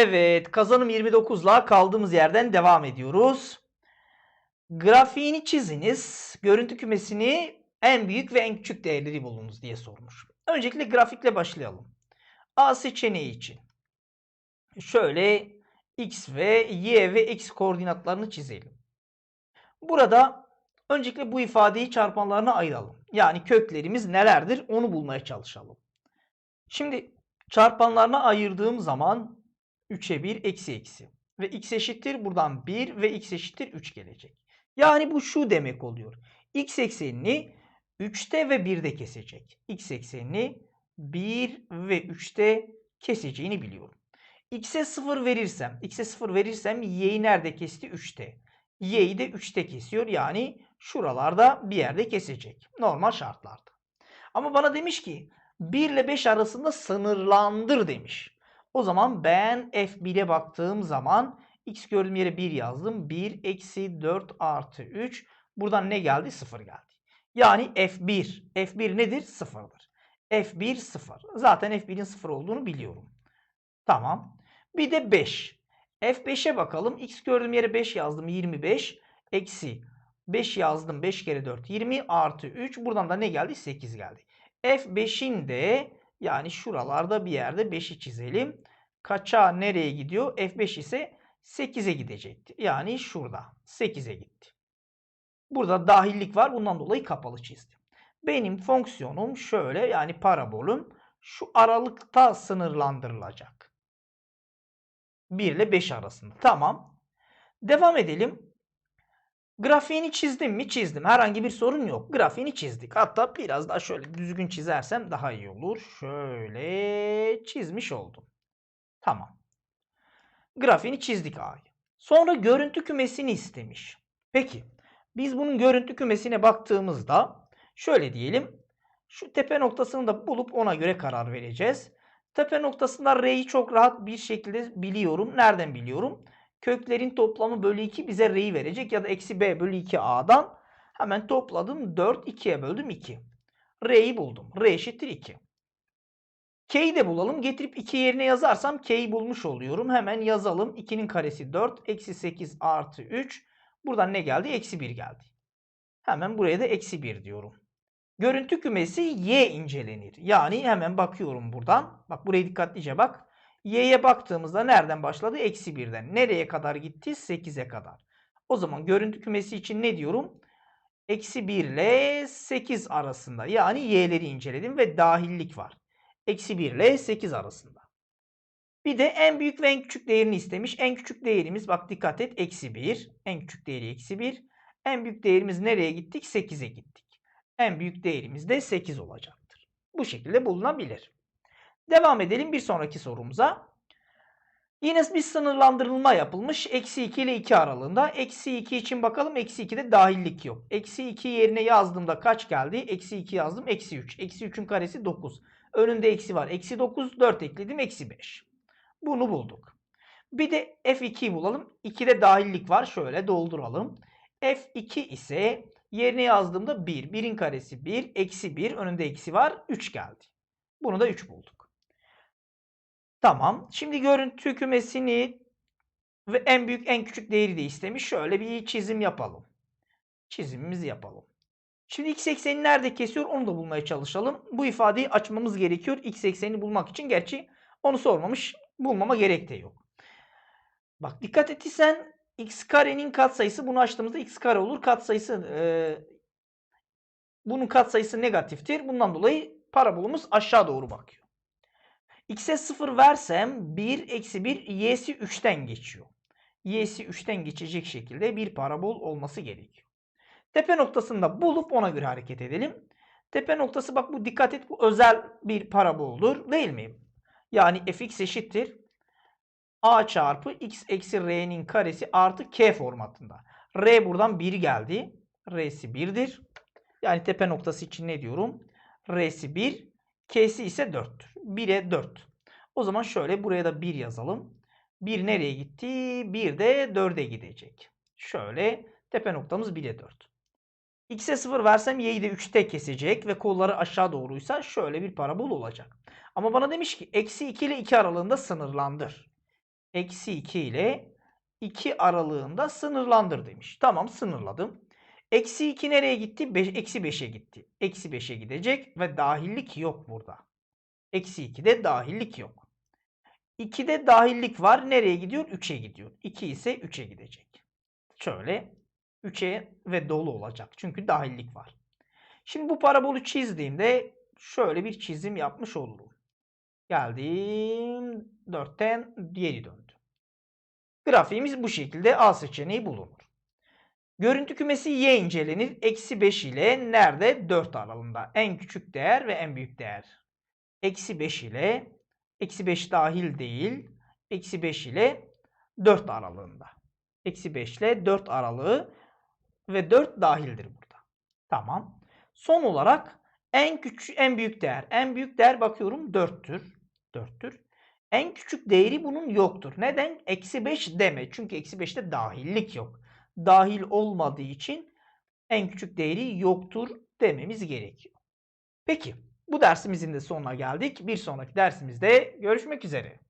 Evet, kazanım 29'la kaldığımız yerden devam ediyoruz. Grafiğini çiziniz. Görüntü kümesini en büyük ve en küçük değerleri bulunuz diye sormuş. Öncelikle grafikle başlayalım. A seçeneği için. Şöyle x ve y ve x koordinatlarını çizelim. Burada öncelikle bu ifadeyi çarpanlarına ayıralım. Yani köklerimiz nelerdir onu bulmaya çalışalım. Şimdi çarpanlarına ayırdığım zaman 3'e 1 eksi eksi. Ve x eşittir buradan 1 ve x eşittir 3 gelecek. Yani bu şu demek oluyor. x eksenini 3'te ve 1'de kesecek. x eksenini 1 ve 3'te keseceğini biliyorum. x'e 0 verirsem, x'e 0 verirsem y'yi nerede kesti? 3'te. y'yi de 3'te kesiyor. Yani şuralarda bir yerde kesecek. Normal şartlarda. Ama bana demiş ki 1 ile 5 arasında sınırlandır demiş. O zaman ben f1'e baktığım zaman x gördüğüm yere 1 yazdım. 1 eksi 4 artı 3. Buradan ne geldi? 0 geldi. Yani f1. f1 nedir? 0'dır. f1 0. Zaten f1'in 0 olduğunu biliyorum. Tamam. Bir de 5. f5'e bakalım. x gördüğüm yere 5 yazdım. 25. Eksi 5 yazdım. 5 kere 4 20 artı 3. Buradan da ne geldi? 8 geldi. F5'in de yani şuralarda bir yerde 5'i çizelim. Kaça nereye gidiyor? F5 ise 8'e gidecekti. Yani şurada 8'e gitti. Burada dahillik var. Bundan dolayı kapalı çizdim. Benim fonksiyonum şöyle yani parabolüm şu aralıkta sınırlandırılacak. 1 ile 5 arasında. Tamam. Devam edelim. Grafiğini çizdim mi? Çizdim. Herhangi bir sorun yok. Grafiğini çizdik. Hatta biraz daha şöyle düzgün çizersem daha iyi olur. Şöyle çizmiş oldum. Tamam. Grafiğini çizdik A'yı. Sonra görüntü kümesini istemiş. Peki. Biz bunun görüntü kümesine baktığımızda şöyle diyelim. Şu tepe noktasını da bulup ona göre karar vereceğiz. Tepe noktasında R'yi çok rahat bir şekilde biliyorum. Nereden biliyorum? Köklerin toplamı bölü 2 bize R'yi verecek. Ya da eksi B bölü 2 A'dan. Hemen topladım. 4 2'ye böldüm 2. R'yi buldum. R eşittir 2. K'yi de bulalım. Getirip 2 yerine yazarsam K'yi bulmuş oluyorum. Hemen yazalım. 2'nin karesi 4. Eksi 8 artı 3. Buradan ne geldi? Eksi 1 geldi. Hemen buraya da eksi 1 diyorum. Görüntü kümesi Y incelenir. Yani hemen bakıyorum buradan. Bak buraya dikkatlice bak. Y'ye baktığımızda nereden başladı? Eksi 1'den. Nereye kadar gitti? 8'e kadar. O zaman görüntü kümesi için ne diyorum? Eksi 1 ile 8 arasında. Yani Y'leri inceledim ve dahillik var. Eksi 1 ile 8 arasında. Bir de en büyük ve en küçük değerini istemiş. En küçük değerimiz bak dikkat et eksi 1. En küçük değeri eksi 1. En büyük değerimiz nereye gittik? 8'e gittik. En büyük değerimiz de 8 olacaktır. Bu şekilde bulunabilir. Devam edelim bir sonraki sorumuza. Yine bir sınırlandırılma yapılmış. Eksi 2 ile 2 aralığında. Eksi 2 için bakalım. Eksi 2'de dahillik yok. Eksi 2 yerine yazdığımda kaç geldi? Eksi 2 yazdım. Eksi 3. Eksi 3'ün karesi 9. Önünde eksi var. Eksi 9. 4 ekledim. Eksi 5. Bunu bulduk. Bir de F2'yi bulalım. 2'de dahillik var. Şöyle dolduralım. F2 ise yerine yazdığımda 1. 1'in karesi 1. Eksi 1. Önünde eksi var. 3 geldi. Bunu da 3 bulduk. Tamam. Şimdi görüntü kümesini ve en büyük en küçük değeri de istemiş. Şöyle bir çizim yapalım. Çizimimizi yapalım. Şimdi x ekseni nerede kesiyor onu da bulmaya çalışalım. Bu ifadeyi açmamız gerekiyor. x eksenini bulmak için. Gerçi onu sormamış. Bulmama gerek de yok. Bak dikkat ettiysen x karenin katsayısı bunu açtığımızda x kare olur. Katsayısı e, bunun katsayısı negatiftir. Bundan dolayı parabolumuz aşağı doğru bakıyor. X'e 0 versem 1 eksi 1 y'si 3'ten geçiyor. y'si 3'ten geçecek şekilde bir parabol olması gerekiyor. Tepe noktasını bulup ona göre hareket edelim. Tepe noktası bak bu dikkat et bu özel bir paraboldur değil mi? Yani fx eşittir a çarpı x eksi r'nin karesi artı k formatında. r buradan 1 geldi. r'si 1'dir. Yani tepe noktası için ne diyorum? r'si 1, k'si ise 4'tür. 1'e 4. O zaman şöyle buraya da 1 yazalım. 1 nereye gitti? 1 de 4'e gidecek. Şöyle tepe noktamız 1'e 4. X'e 0 versem y'yi de 3'te kesecek ve kolları aşağı doğruysa şöyle bir parabol olacak. Ama bana demiş ki eksi 2 ile 2 aralığında sınırlandır. eksi 2 ile 2 aralığında sınırlandır demiş. Tamam sınırladım. Eksi 2 nereye gitti? Beş- Eksi 5'e gitti. Eksi 5'e gidecek ve dahillik yok burada. Eksi 2'de dahillik yok. 2'de dahillik var. Nereye gidiyor? 3'e gidiyor. 2 ise 3'e gidecek. Şöyle 3'e ve dolu olacak. Çünkü dahillik var. Şimdi bu parabolü çizdiğimde şöyle bir çizim yapmış olurum. Geldim 4'ten geri döndü. Grafiğimiz bu şekilde A seçeneği bulunur. Görüntü kümesi y incelenir. Eksi 5 ile nerede? 4 aralığında. En küçük değer ve en büyük değer. Eksi 5 ile eksi 5 dahil değil. Eksi 5 ile 4 aralığında. Eksi 5 ile 4 aralığı ve 4 dahildir burada. Tamam. Son olarak en küçük en büyük değer. En büyük değer bakıyorum 4'tür. 4'tür. En küçük değeri bunun yoktur. Neden? Eksi 5 deme. Çünkü eksi 5'te dahillik yok. Dahil olmadığı için en küçük değeri yoktur dememiz gerekiyor. Peki bu dersimizin de sonuna geldik. Bir sonraki dersimizde görüşmek üzere.